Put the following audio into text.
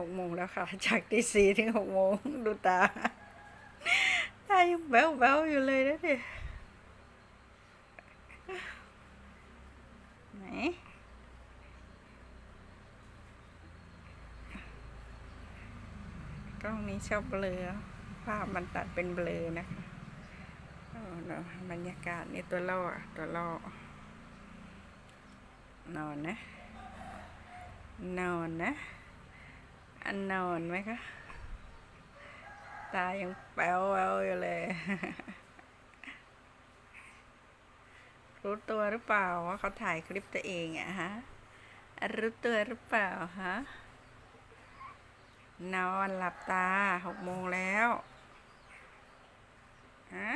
หกโมงแล้วค่ะ จากตีสี่ถึงหกโมงดูตาตายังแบ๊วแบ๊วอยู่เลยนะเนี่ยไหนกล้องนี้ชอบเบลอภาพมันตัดเป็นเบลอนะคะเอาเนอะบรรยากาศนี่ตัวล่อตัวล่อนอนนะ นอนนะ อันนอนไหมคะ ตายังแป๊วแววอยู่เลย รู้ตัวหรือเปล่าว่าเขาถ่ายคลิปตัวเองอะฮะ รู้ตัวหรือเปล่าฮะ นอนหลับตาหกโมงแล้วฮะ